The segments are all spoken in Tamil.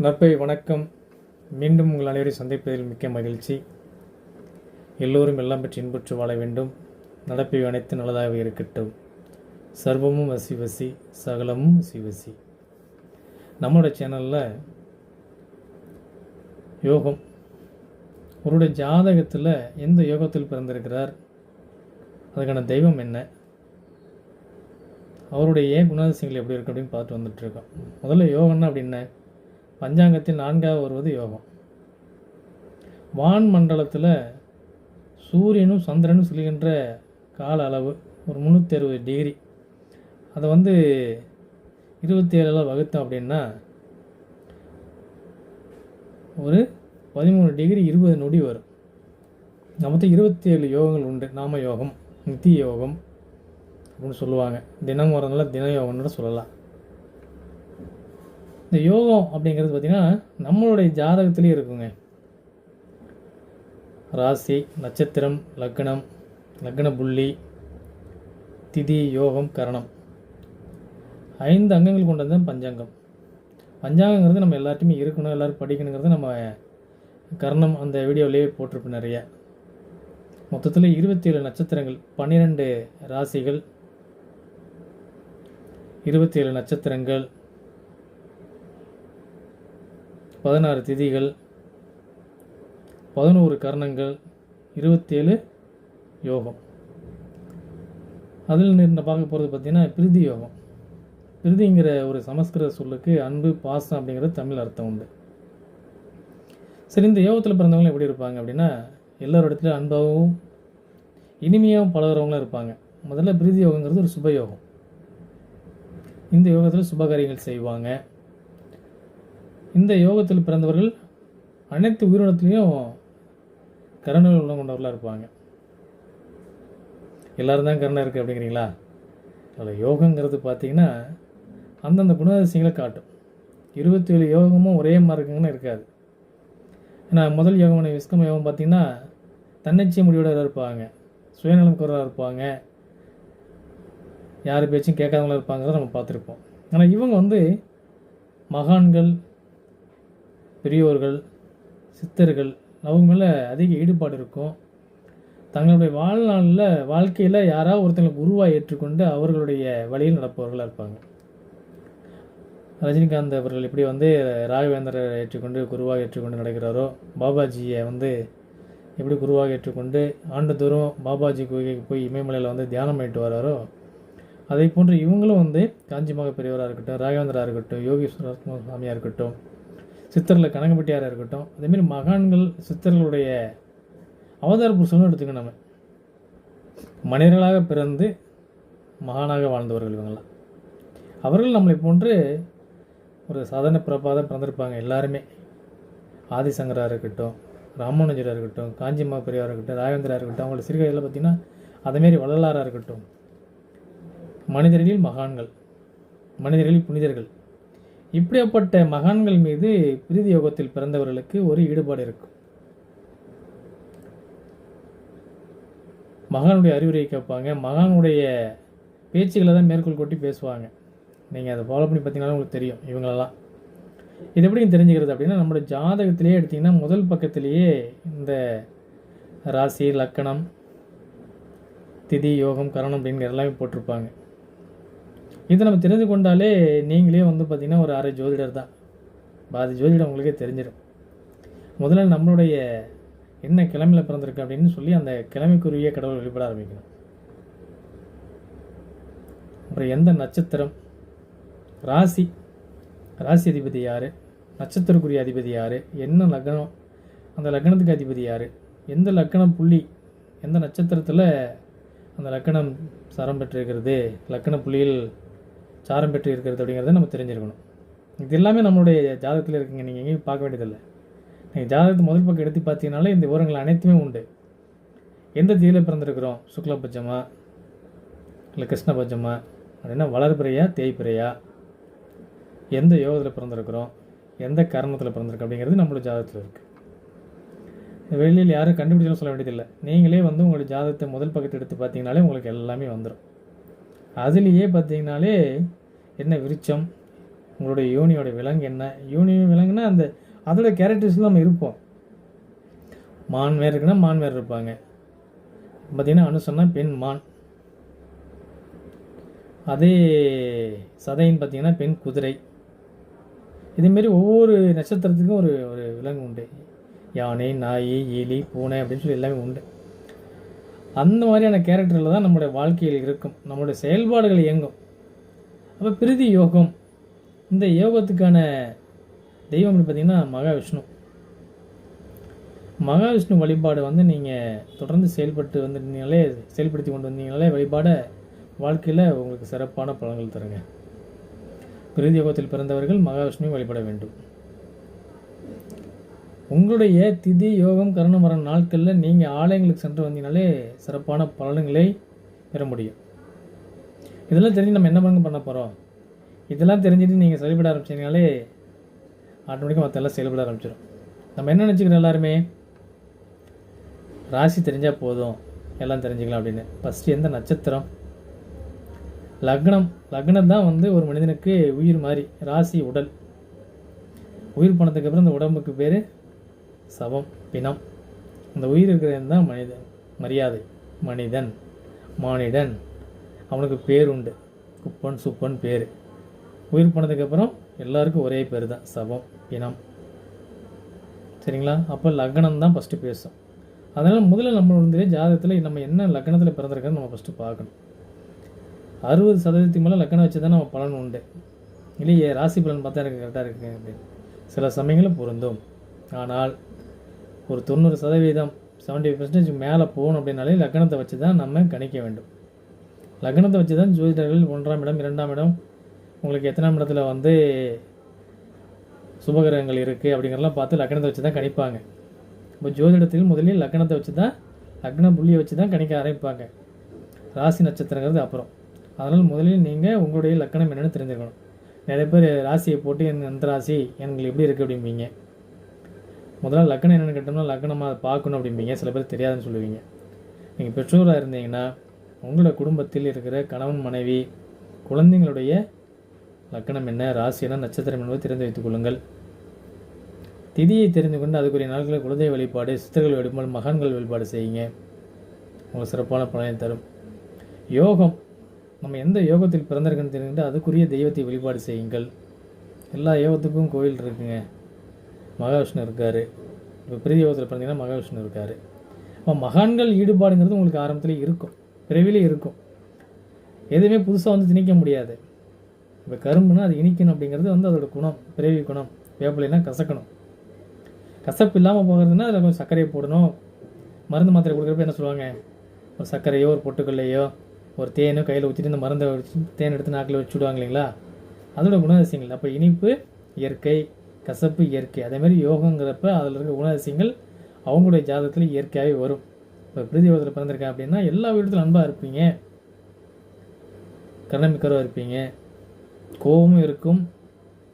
நற்பை வணக்கம். மீண்டும் உங்கள் அனைவரை சந்திப்பதில் மிக்க மகிழ்ச்சி. எல்லோரும் எல்லாம் பெற்று இன்புற்று வாழ வேண்டும். நடப்பை அனைத்து நல்லதாக இருக்கட்டும். சர்வமும் வசி வசி சகலமும் வசி வசி. நம்மளோட சேனலில் யோகம். அவருடைய ஜாதகத்தில் எந்த யோகத்தில் பிறந்திருக்கிறார்? அதுக்கான தெய்வம் என்ன? அவருடைய குணாதிசயங்கள் எப்படி இருக்கு அப்படின்னு பார்த்து வந்துட்டுருக்கோம் முதல்ல யோகம்னா அப்படின்னா பஞ்சாங்கத்தில் நான்காவது வருவது யோகம். வான் மண்டலத்தில் சூரியனும் சந்திரனும் செல்கின்ற கால அளவு ஒரு முந்நூற்றி அறுபது டிகிரி. அதை வந்து இருபத்தி ஏழில் வகுத்தோம் அப்படின்னா ஒரு பதிமூணு டிகிரி இருபது நொடி வரும். நமக்கு இருபத்தி ஏழு யோகங்கள் உண்டு. நாம யோகம் நித்திய யோகம் அப்படின்னு சொல்லுவாங்க. தினம் வரதுனால தின யோகம்னு சொல்லலாம். இந்த யோகம் அப்படிங்கிறது பார்த்திங்கன்னா நம்மளுடைய ஜாதகத்திலே இருக்குங்க. ராசி நட்சத்திரம் லக்னம் லக்ன புள்ளி திதி யோகம் கரணம். ஐந்து அங்கங்கள் கொண்டது தான் பஞ்சாங்கம். பஞ்சாங்கங்கிறது நம்ம எல்லாத்தையுமே இருக்கணும் எல்லோரும் படிக்கணுங்கிறது நம்ம கர்ணம் அந்த வீடியோவிலேயே போட்டிருப்போம் நிறைய. மொத்தத்தில் இருபத்தி ஏழு நட்சத்திரங்கள் பன்னிரெண்டு ராசிகள் இருபத்தி ஏழு நட்சத்திரங்கள் பதினாறு திதிகள் பதினோரு கர்ணங்கள் இருபத்தேழு யோகம். அதில் நான் பார்க்க போகிறது பார்த்திங்கன்னா பிரிதி யோகம். பிரிதிங்கிற ஒரு சமஸ்கிருத சொல்லுக்கு அன்பு பாசம் அப்படிங்கிறது தமிழ் அர்த்தம் உண்டு. சரி இந்த யோகத்தில் பிறந்தவங்க எப்படி இருப்பாங்க அப்படின்னா எல்லாரோட இடத்துலையும் அன்பாகவும் இனிமையாகவும் பழகிறவங்களும் இருப்பாங்க. முதல்ல பிரிதி யோகங்கிறது ஒரு சுப யோகம். இந்த யோகத்தில் சுபகாரியங்கள் செய்வாங்க. இந்த யோகத்தில் பிறந்தவர்கள் அனைத்து உயிரினத்துலேயும் கருணை உள்ள கொண்டவர்களாக இருப்பாங்க. எல்லோரும் தான் கருணை இருக்குது அப்படிங்கிறீங்களா? அதில் யோகங்கிறது பார்த்தீங்கன்னா அந்தந்த குணாதிசயங்களை காட்டும். இருபத்தி ஏழு யோகமும் ஒரே மாதிரி இருக்குங்கன்னு இருக்காது. ஏன்னா முதல் யோகமான விஸ்கம யோகம் பார்த்தீங்கன்னா தன்னிச்சை முடிவோட இருப்பாங்க. சுயநலம் குறைவாக இருப்பாங்க. யார் பேச்சும் கேட்காதவங்களா இருப்பாங்கிறத நம்ம பார்த்துருப்போம். ஆனால் இவங்க வந்து மகான்கள் பெரியோர்கள் சித்தர்கள் அவங்க மேலே அதிக ஈடுபாடு இருக்கும். தங்களுடைய வாழ்நாளில் வாழ்க்கையில் யாராவது ஒருத்தங்களை குருவாக ஏற்றுக்கொண்டு அவர்களுடைய வழியில் நடப்பவர்களாக இருப்பாங்க. ரஜினிகாந்த் அவர்கள் எப்படி வந்து ராகவேந்தரை ஏற்றுக்கொண்டு குருவாக ஏற்றுக்கொண்டு நடக்கிறாரோ பாபாஜியை வந்து எப்படி குருவாக ஏற்றுக்கொண்டு ஆண்டுதோறும் பாபாஜி கோயிலுக்கு போய் இமயமலையில் வந்து தியானம் பண்ணிட்டு வராரோ அதே போன்று இவங்களும் வந்து காஞ்சிமாக பெரியவராக இருக்கட்டும் ராகவேந்திரா இருக்கட்டும் யோகீஸ்வரர் சுவாமியாக இருக்கட்டும் சித்தரில் கனகப்பட்டியாராக இருக்கட்டும் அதேமாரி மகான்கள் சித்தர்களுடைய அவதார புருஷனும் எடுத்துக்கணும் நம்ம. மனிதர்களாக பிறந்து மகானாக வாழ்ந்தவர்கள் இவங்களாம் அவர்கள் நம்மளை போன்று ஒரு சாதாரண பிறப்பாக பிறந்திருப்பாங்க எல்லாருமே. ஆதிசங்கராக இருக்கட்டும் ராமானுஜராக இருக்கட்டும் காஞ்சிமா பெரியாராக இருக்கட்டும் ராகவேந்திரா இருக்கட்டும் அவங்களோட சிறுகையில் பார்த்திங்கன்னா அதேமாரி வள்ளலாராக இருக்கட்டும். மனிதர்களில் மகான்கள் மனிதர்களில் புனிதர்கள். இப்படியாப்பட்ட மகான்கள் மீது பிரீதி யோகத்தில் பிறந்தவர்களுக்கு ஒரு ஈடுபாடு இருக்கும் மகானுடைய அறிவுரை கேட்பாங்க. மகானுடைய பேச்சுகளை தான் மேற்கோள் கொட்டி பேசுவாங்க. நீங்கள் அதை ஃபாலோ பண்ணி பார்த்தீங்கன்னா உங்களுக்கு தெரியும் இவங்களெல்லாம். இது எப்படி தெரிஞ்சுக்கிறது அப்படின்னா நம்மளோட ஜாதகத்திலேயே எடுத்திங்கன்னா முதல் பக்கத்திலேயே இந்த ராசி லக்கணம் திதி யோகம் கரணம் அப்படிங்கிற எல்லாமே போட்டிருப்பாங்க. இதை நம்ம தெரிந்து கொண்டாலே நீங்களே வந்து பார்த்திங்கன்னா ஒரு அரை ஜோதிடர் தான். பாதி ஜோதிடம் உங்களுக்கே தெரிஞ்சிடும். முதல்ல நம்மளுடைய என்ன கிழமையில் பிறந்திருக்கு அப்படின்னு சொல்லி அந்த கிழமைக்குரிய கடவுள் வெளிப்பட ஆரம்பிக்கணும். அப்புறம் எந்த நட்சத்திரம்? ராசி. ராசி அதிபதி யார்? நட்சத்திரக்குரிய அதிபதி யார்? என்ன லக்னம்? அந்த லக்னத்துக்கு அதிபதி யார்? எந்த லக்கணம் புள்ளி? எந்த நட்சத்திரத்தில் அந்த லக்கணம் சரம் பெற்றிருக்கிறது? லக்கண புள்ளியில் சாரம் பெற்று இருக்கிறது அப்படிங்கிறத நம்ம தெரிஞ்சிருக்கணும். இது எல்லாமே நம்மளுடைய ஜாதகத்தில் இருக்குங்க. நீங்கள் எங்கேயும் பார்க்க வேண்டியதில்லை. நீங்கள் ஜாதகத்தை முதல் பக்கம் எடுத்து பார்த்தீங்கனாலே இந்த விவரங்கள் அனைத்துமே உண்டு. எந்த தீயில் பிறந்திருக்கிறோம்? சுக்லபட்சமா? இல்லை கிருஷ்ணபட்சமா? அப்படின்னா வளர்பிறையா தேய்பிறையா? எந்த யோகத்தில் பிறந்திருக்கிறோம்? எந்த கரணத்தில் பிறந்திருக்கு அப்படிங்கிறது நம்மளோட ஜாதகத்தில் இருக்குது வெளியில் யாரும் கண்டுபிடிச்சாலும் சொல்ல வேண்டியதில்லை. நீங்களே வந்து உங்களுடைய ஜாதகத்தை முதல் பக்கத்தை எடுத்து பார்த்தீங்கனாலே உங்களுக்கு எல்லாமே வந்துடும் அதுலேயே பார்த்தீங்கனாலே என்ன விருச்சம்? உங்களுடைய யோனியோட விலங்கு என்ன? யோனி விலங்குனா அந்த அதோட கேரக்டர்ஸ்லாம் நம்ம இருப்போம். மான் வேறு இருக்குன்னா மான் இருப்பாங்க. பார்த்தீங்கன்னா அனுசன்னா பெண் மான். அதே சதைன்னு பார்த்தீங்கன்னா பெண் குதிரை. இதேமாரி ஒவ்வொரு நட்சத்திரத்துக்கும் ஒரு ஒரு விலங்கு உண்டு. யானை நாய் எலி பூனை அப்படின்னு சொல்லி எல்லாமே உண்டு. அந்த மாதிரியான கேரக்டரில் தான் நம்மளுடைய வாழ்க்கையில் இருக்கும். நம்மளுடைய செயல்பாடுகள் இயங்கும். அப்போ பிரிதி யோகம் இந்த யோகத்துக்கான தெய்வம் பார்த்திங்கன்னா மகாவிஷ்ணு. மகாவிஷ்ணு வழிபாடு வந்து நீங்கள் தொடர்ந்து செயல்பட்டு வந்துருந்தீங்களே செயல்படுத்தி கொண்டு வந்தீங்களே வழிபாடை வாழ்க்கையில் உங்களுக்கு சிறப்பான பலன்கள் தருங்க. பிரிதி யோகத்தில் பிறந்தவர்கள் மகாவிஷ்ணுவை வழிபட வேண்டும். உங்களுடைய திதி யோகம் கருணமரம் நாட்களில் நீங்கள் ஆலயங்களுக்கு சென்று வந்தீங்கனாலே சிறப்பான பலன்களை பெற முடியும். இதெல்லாம் தெரிஞ்சு நம்ம என்ன பண்ண பண்ண போகிறோம் இதெல்லாம் தெரிஞ்சுட்டு நீங்கள் செயல்பட ஆரம்பிச்சீங்கனாலே ஆட்டோமேட்டிக்காக மற்றெல்லாம் செயல்பட ஆரம்பிச்சிடும் நம்ம என்ன நினச்சிக்கிறோம் எல்லாருமே? ராசி தெரிஞ்சால் போதும். எல்லாம் தெரிஞ்சுக்கலாம் அப்படின்னு. ஃபஸ்ட்டு எந்த நட்சத்திரம்? லக்னம். லக்னம் தான் வந்து ஒரு மனிதனுக்கு உயிர் மாதிரி ராசி உடல். உயிர் போனதுக்கு அப்புறம் இந்த உடம்புக்கு பேர் சவம் பிணம். அந்த உயிர் இருக்கிறது தான் மனிதன். மரியாதை. மனிதன். மானிடன். அவனுக்கு பேர் உண்டு குப்பன் சுப்பன் பேர். உயிர் போனதுக்கப்புறம் எல்லாருக்கும் ஒரே பேர் தான். சவம் பிணம். சரிங்களா? அப்போ லக்னம் தான் ஃபஸ்ட்டு பேசும் அதனால் முதல்ல நம்ம வந்து ஜாதகத்தில் நம்ம என்ன லக்னத்தில் பிறந்திருக்கோன்னு நம்ம ஃபஸ்ட்டு பார்க்கணும். அறுபது சதவீதத்துக்கு மேலே லக்னம் வச்சு தான் நம்ம பலன் உண்டு. இல்லையே ராசி பலன் பார்த்தா எனக்கு கரெக்டாக இருக்குங்க அப்படின்னு. சில சமயங்களில் பொருந்தும். ஆனால் ஒரு தொண்ணூறு சதவீதம் செவன்ட்டி பர்சன்டேஜ் மேலே போகணும் அப்படின்னாலே லக்னத்தை வச்சு தான் நம்ம கணிக்க வேண்டும். லக்னத்தை வச்சு தான் ஜோதிடர்கள் ஒன்றாம் இடம் இரண்டாம் இடம் உங்களுக்கு எத்தனாம் இடத்துல வந்து சுபகிரகங்கள் இருக்குது அப்படிங்கிறலாம் பார்த்து லக்னத்தை வச்சு தான் கணிப்பாங்க. இப்போ ஜோதிடத்தில் முதலில் லக்னத்தை வச்சு தான் லக்ன புள்ளியை வச்சு தான் கணிக்க ஆரம்பிப்பாங்க. ராசி நட்சத்திரங்கிறது அப்புறம். அதனால் முதலில் நீங்கள் உங்களுடைய லக்கணம் என்னென்னு தெரிஞ்சுக்கணும். நிறைய பேர் ராசியை போட்டு என் எந்த ராசி எங்களுக்கு எப்படி இருக்குது அப்படிம்பீங்க. முதல்ல லக்கணம் என்னென்னு கேட்டோம்னா லக்னமாக அதை பார்க்கணும் அப்படிம்பீங்க. சில பேர் தெரியாதுன்னு சொல்லுவீங்க. நீங்கள் பெற்றோராக இருந்தீங்கன்னா உங்களோட குடும்பத்தில் இருக்கிற கணவன் மனைவி குழந்தைங்களுடைய லக்கணம் என்ன ராசி என்ன நட்சத்திரம் என்பதை தெரிந்து வைத்துக் கொள்ளுங்கள். திதியை தெரிந்து கொண்டு அதுக்குரிய நாட்களில் குலதெய்வ வழிபாடு சித்தர்கள் வழிபாடு மகான்கள் வழிபாடு செய்யுங்க. உங்களுக்கு சிறப்பான பலனை தரும். யோகம் நம்ம எந்த யோகத்தில் பிறந்திருக்குன்னு தெரிஞ்சுக்கிட்டு அதுக்குரிய தெய்வத்தை வழிபாடு செய்யுங்கள். எல்லா யோகத்துக்கும் கோயில் இருக்குங்க. மகாவிஷ்ணு இருக்கார். இப்போ பிரதி யோகத்தில் பிறந்தீங்கன்னா மகாவிஷ்ணு இருக்கார். அப்போ மகான்கள் ஈடுபாடுங்கிறது உங்களுக்கு ஆரம்பத்தில் இருக்கும். பிறவிலே இருக்கும். எதுவுமே புதுசாக வந்து திணிக்க முடியாது. இப்போ கரும்புனா அது இனிக்கணும் அப்படிங்கிறது வந்து அதோட குணம் பிறவி குணம். வேப்பிலைனா கசக்கணும். கசப்பு இல்லாமல் போகிறதுனா அதில் கொஞ்சம் சர்க்கரையை போடணும். மருந்து மாத்திரை கொடுக்குறப்ப என்ன சொல்லுவாங்க? ஒரு சர்க்கரையோ ஒரு பொட்டுக்கல்லையோ ஒரு தேனோ கையில் ஊற்றிட்டு இந்த மருந்தை வச்சு தேன் எடுத்து நாக்கில் வச்சு விடுவாங்க இல்லைங்களா? அதோட குணாதிசயங்கள் அப்போ இனிப்பு இயற்கை கசப்பு இயற்கை. அதேமாரி யோகங்கிறப்ப அதில் இருக்க குணாதிசயங்கள் அவங்களுடைய ஜாதகத்தில் இயற்கையாகவே வரும். இப்போ பிரதி யோகத்தில் பிறந்திருக்கேன் அப்படின்னா எல்லா வீடத்திலும் அன்பாக இருப்பீங்க. கருணமிக்கரவாக இருப்பீங்க. கோபமும் இருக்கும்.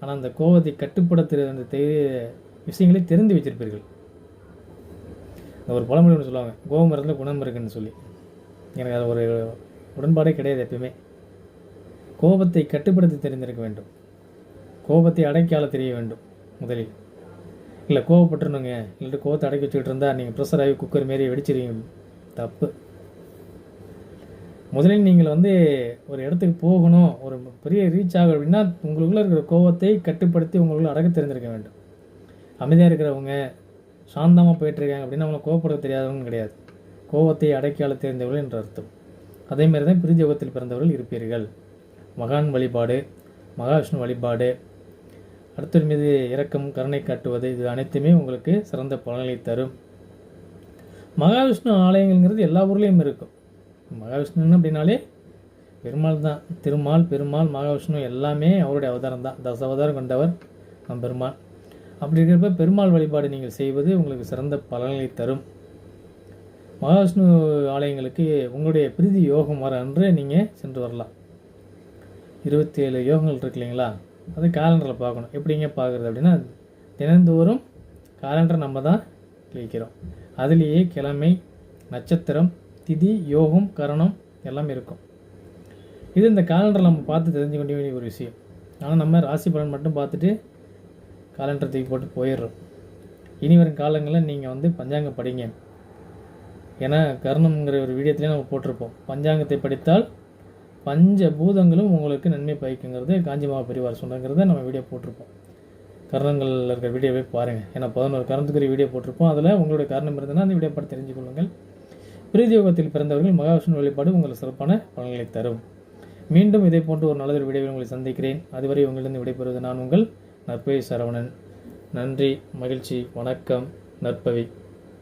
ஆனால் அந்த கோபத்தை கட்டுப்படுத்துகிற அந்த தெ விஷயங்களை தெரிந்து வச்சிருப்பீர்கள். அந்த ஒரு பழமொழி ஒன்று சொல்லுவாங்க. கோபம் இருந்தால் குணம் இருக்குன்னு சொல்லி. எனக்கு அது ஒரு உடன்பாடே கிடையாது எப்பயுமே. கோபத்தை கட்டுப்படுத்தி தெரிந்திருக்க வேண்டும். கோபத்தை அடைக்கால தெரிய வேண்டும். முதலில். இல்லை கோவப்பட்டுருணுங்க இல்லாட்டி கோவத்தை அடக்கி வச்சுக்கிட்டு இருந்தால் நீங்கள் ப்ரெஷர் ஆகி குக்கர் மாரி வெடிச்சிருவீங்க. தப்பு. முதலில் நீங்கள் வந்து ஒரு இடத்துக்கு போகணும். ஒரு பெரிய ரீச் ஆகும் அப்படின்னா உங்களுக்குள்ளே இருக்கிற கோவத்தை கட்டுப்படுத்தி உங்களுக்குள்ள அடக்க தெரிஞ்சிருக்க வேண்டும். அமைதியாக இருக்கிறவங்க சாந்தமாக போயிட்டுருக்காங்க அப்படின்னா அவங்களை கோவப்பட தெரியாதவங்க கிடையாது. கோவத்தை அடக்கியால் தெரிந்தவர்கள் என்ற அர்த்தம். அதேமாரி தான் பிரிதி யோகத்தில் பிறந்தவர்கள் இருப்பீர்கள். மகான் வழிபாடு மகாவிஷ்ணு வழிபாடு அடுத்தவர் மீது இரக்கம் கருணை காட்டுவது இது அனைத்துமே உங்களுக்கு சிறந்த பலன்களை தரும். மகாவிஷ்ணு ஆலயங்கள்ங்கிறது எல்லா ஊர்லேயும் இருக்கும். மகாவிஷ்ணுன்னு அப்படின்னாலே பெருமாள் தான். திருமால் பெருமாள் மகாவிஷ்ணு எல்லாமே அவருடைய அவதாரம் தான். தச அவதாரம் கொண்டவர் நம் பெருமாள் அப்படி இருக்கிறப்ப பெருமாள் வழிபாடு நீங்கள் செய்வது உங்களுக்கு சிறந்த பலன்களை தரும். மகாவிஷ்ணு ஆலயங்களுக்கு உங்களுடைய பிரீதி யோகம் வர அன்று நீங்கள் சென்று வரலாம். இருபத்தி ஏழு யோகங்கள் இருக்கு இல்லைங்களா? அது காலண்டரில் பார்க்கணும். எப்படிங்க பார்க்குறது அப்படின்னா தினந்தோறும் காலண்டர் நம்ம தான் கிளிக்கிறோம் அதுலேயே கிழமை நட்சத்திரம் திதி யோகம் கரணம் எல்லாம் இருக்கும். இது இந்த காலண்டர் நம்ம பார்த்து தெரிஞ்சுக்க வேண்டிய ஒரு விஷயம். ஆனால் நம்ம ராசி பலன் மட்டும் பார்த்துட்டு காலண்டர் தூக்கி போட்டு போயிடுறோம். இனி வரும் காலங்களில் நீங்கள் வந்து பஞ்சாங்கம் படிங்க ஏன்னா கர்ணம்ங்கிற ஒரு வீடியோத்துலேயே நம்ம போட்டிருப்போம். பஞ்சாங்கத்தை படித்தால் பஞ்ச பூதங்களும் உங்களுக்கு நன்மை பயக்குங்கிறது காஞ்சிமா பெரியவார் சொன்னங்கிறத நம்ம வீடியோ போட்டிருப்போம். கர்ணங்களில் இருக்கிற வீடியோவே பாருங்கள் ஏன்னா பதினோரு கரணத்துக்குரிய வீடியோ போட்டிருப்போம். அதில் உங்களுடைய காரணம் இருந்ததுன்னா அந்த வீடியோ படம் தெரிஞ்சு கொள்ளுங்கள். பிரீதியோகத்தில் பிறந்தவர்கள் மகாவிஷ்ணு வழிபாடு உங்களுக்கு சிறப்பான பலன்களை தரும். மீண்டும் இதே போன்று ஒரு நல்லதொரு வீடியோவில் உங்களை சந்திக்கிறேன். அதுவரை உங்களிடம் விடைபெறுவது நான் உங்கள் நற்பவி சரவணன். நன்றி மகிழ்ச்சி வணக்கம் நற்பவி.